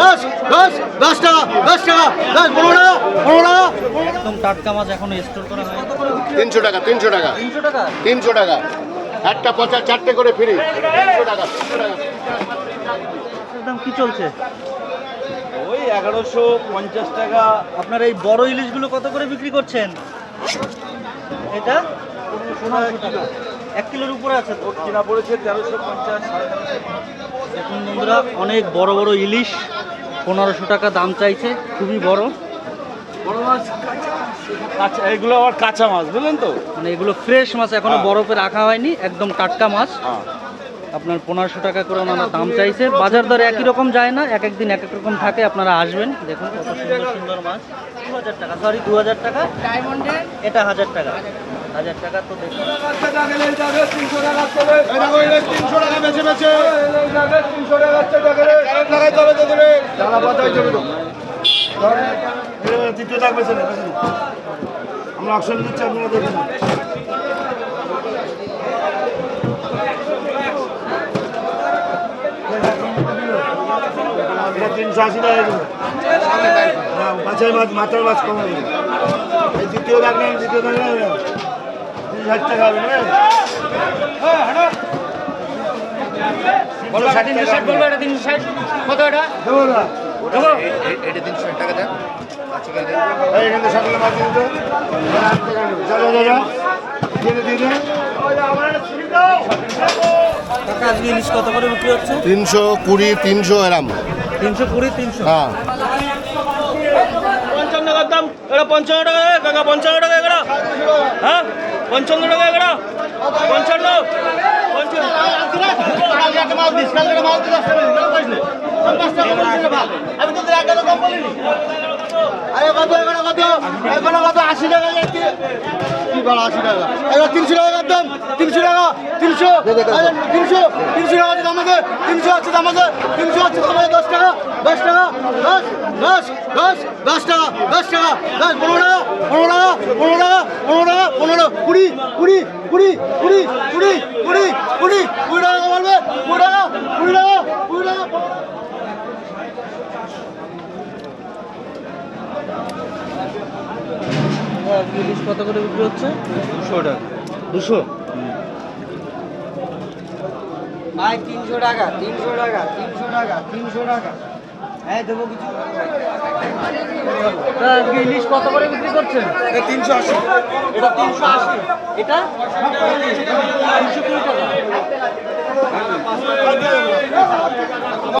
দশ দশ দশ টাকা দশ টাকা দশ পনেরো টাকা পনেরো টাকা। একদম টাটকা মাছ এখনও স্টোর করা হয় তিনশো টাকা তিনশো টাকা। তিনশো টাকা? তিনশো টাকা। একটা পচা চারটে করে ফ্রি তিনশো টাকা তিনশো টাকা। এর দাম কি চলছে? ওই এগারোশো পঞ্চাশ টাকা। আপনার এই বড় ইলিশগুলো কত করে বিক্রি করছেন? এটা? টাকা। এক কিলোর উপরে আছে তো? কিনা পড়েছে তেরোশো পঞ্চাশ দেখুন বন্ধুরা অনেক বড় বড় ইলিশ। পনেরোশো টাকা দাম চাইছে খুবই বড়। বড় মাছ? কাঁচা এগুলো আবার কাঁচা মাছ বুঝলেন তো? মানে এগুলো ফ্রেশ মাছ এখনও হ্যাঁ। বরফে রাখা হয়নি একদম টাটকা মাছ। হ্যাঁ। আপনার পনেরোশো টাকা করে ওনারা দাম চাইছে। বাজার দর একই রকম যায় না এক একদিন এক এক রকম থাকে আপনারা আসবেন দেখুন কত সুন্দর সুন্দর মাছ। দু হাজার টাকা সরি দু হাজার টাকা এটা হাজার টাকা। হাজার টাকা তো দেখুন। তিনশো টাকা বেছে বেছে। তৃতীয় থাকবে আমরা অপশন দিচ্ছি আপনারা দেখুন। তিনশো আশি টাকা কিলো হ্যাঁ, মাছের মাছ মাথার মাছ কম এই দ্বিতীয় নেন দ্বিতীয় দাগ নেন তিন ষাট টাকা হবে না? তিনশো কত টাকা তিনশো কুড়ি তিনশো এরাম। তিনশো কুড়ি তিনশো। হ্যাঁ। পঞ্চান্ন টাকার দাম। টাকা পঞ্চান্ন টাকা এগারো হ্যাঁ? পঞ্চান্ন টাকা এগারো পঞ্চান্ন। আমি তো টাকা কম বলিনি আরে কত এখানে কত এখানে কত আশি টাকা যাচ্ছে কি বলো আশি টাকা এবার তিনশো টাকা একদম তিনশো টাকা তিনশো তিনশো তিনশো টাকা আছে আমাদের তিনশো আছে আমাদের তিনশো আছে আমাদের দশ টাকা দশ টাকা দশ দশ দশ দশ পনেরো টাকা পনেরো টাকা পনেরো কুড়ি কুড়ি কুড়ি কুড়ি কুড়ি কুড়ি কুড়ি কুড়ি টাকা বলবে কুড়ি টাকা কুড়ি টাকা কুড়ি টাকা ইলিশ কত করে বিক্রি হচ্ছে? দুশো টাকা। দুশো? ভাই তিনশো টাকা তিনশো টাকা তিনশো টাকা তিনশো টাকা। ইলিশ কত করে বিক্রি করছেন? তিনশো আশি। এটা তিনশো আশি। এটা?